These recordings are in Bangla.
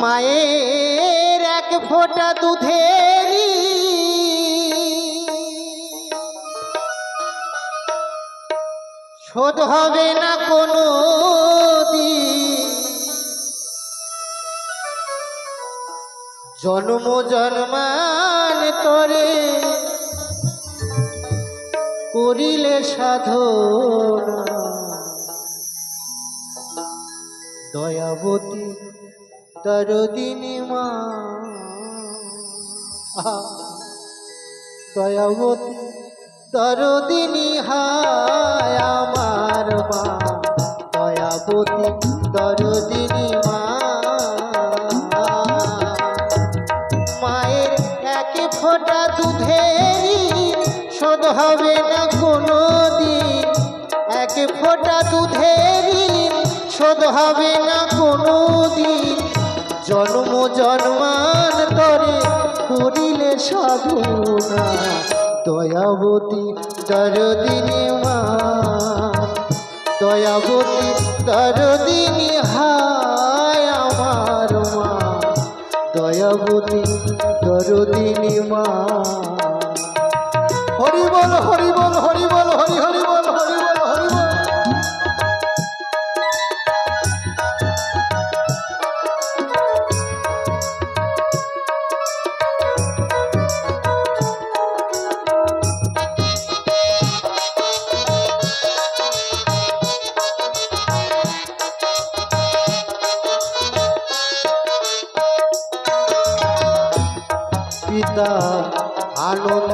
মায়ের এক ফোঁটা দুধেরি শোধ হবে না কোনো জন্ম জন্মান করে করিলে সাধনা দয়াবতী দরদিনী মা। দয়াবতী দরদিনী, হায় আমার মা। দয়াবতী দরদিনী মা। মায়ের এক ফোঁটা দুধেরি শোধ হবে না কোনো দিন এক ফোঁটা দুধেরি শোধ হবে না কোনো দিন জন্ম জন্মান তরে করিলে সাধনা, দয়াবতী দরদিনী মা। দয়াবতী দরদিনী হায় আমার মা। দয়াবতী দরদিনী মা। হরি বল হরি বল, হরি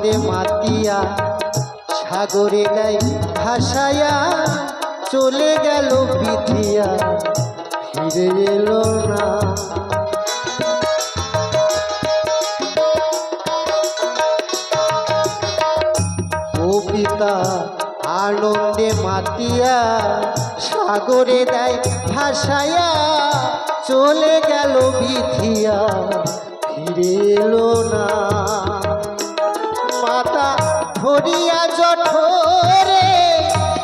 আনন্দে মাতিয়া, সাগরে গাই ভাসায়া, চলে গেল পিথিয়া ফিরে এলো না। পিতা, আনন্দে মাতিয়া, সাগরে দেয় ভাসায়া, চলে গেল বিথিয়া ফিরে এলো না। ধরিয়া জঠরে,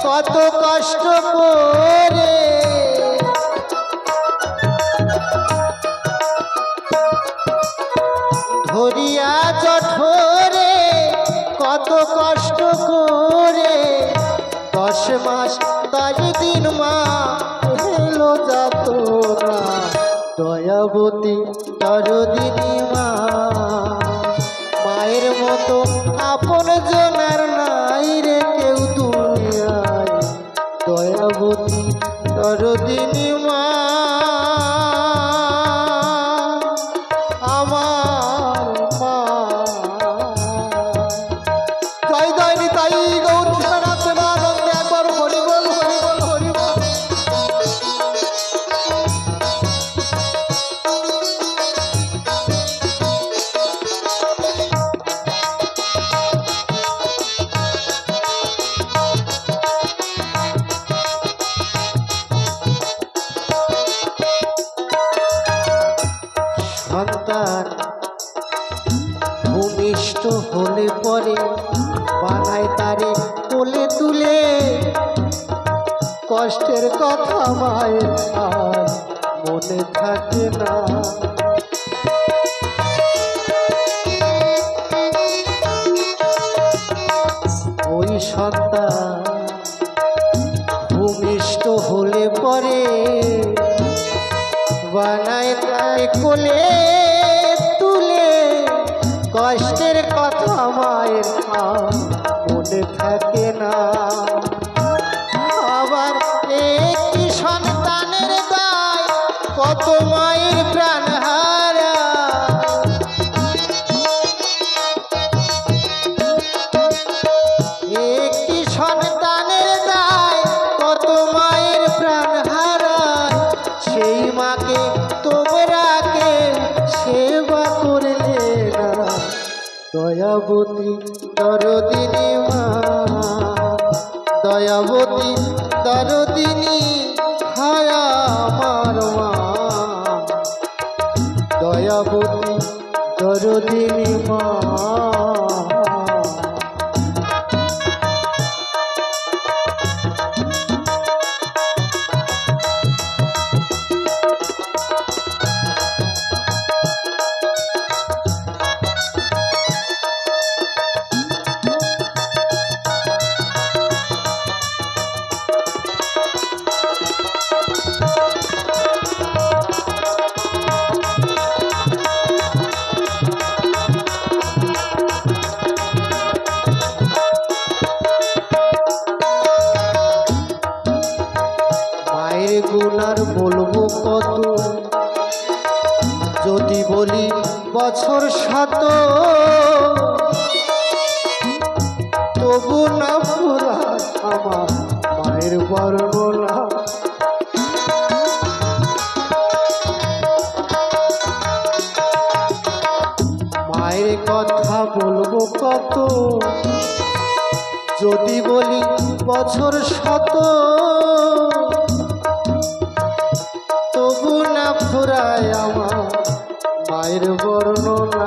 কত কষ্ট করে। ধরিয়া জঠরে, কত কষ্ট করে। দশ মাস, দশ দিন মা এলো যাত না দয়াবতী, দরদিনী মা, মায়ের মতো আপন জনার হলে পরে বানায় তারে কোলে তুলে। কষ্টের কথা মায়ের মনে থাকে না। ওই সন্তান কষ্টের কথা মায়ের মনে থাকে না। আবার একটি সন্তানের দায়? কত দয়াবতী দরদিনী মা দয়াবতী দরদিনী হায়া আমার মা। দয়াবতী দরদিনী মা বছর শত তবু না পুরা আমার মায়ের বর্ণনা। মায়ের কথা বলব কত? যদি বলি বছর শত তবু না ফুরায় আমার মায়ের বর্ণনা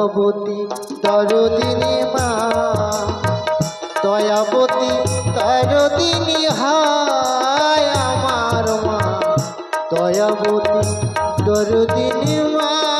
দয়াবতী দরদিনী মা। দয়াবতী দরদিনী হায় আমার মা। দয়াবতী দরদিনী মা।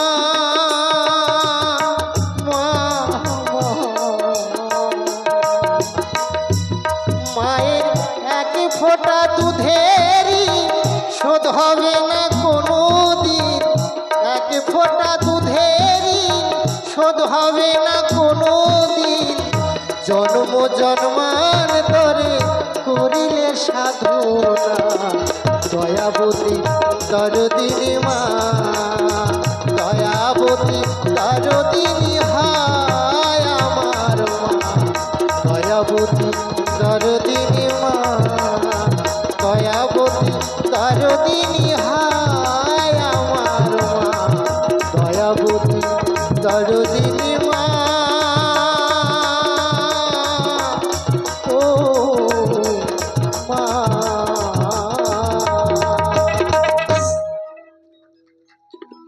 জন্মান ধরে করিলে সাধনা দয়াবতী দরদিনী মা, দয়াবতী দরদিনী হায় আমার মা। দয়াবতী দরদিনী মা, দয়াবতী দরদিনী হায় আমার মা। দয়াবতী দরদিনী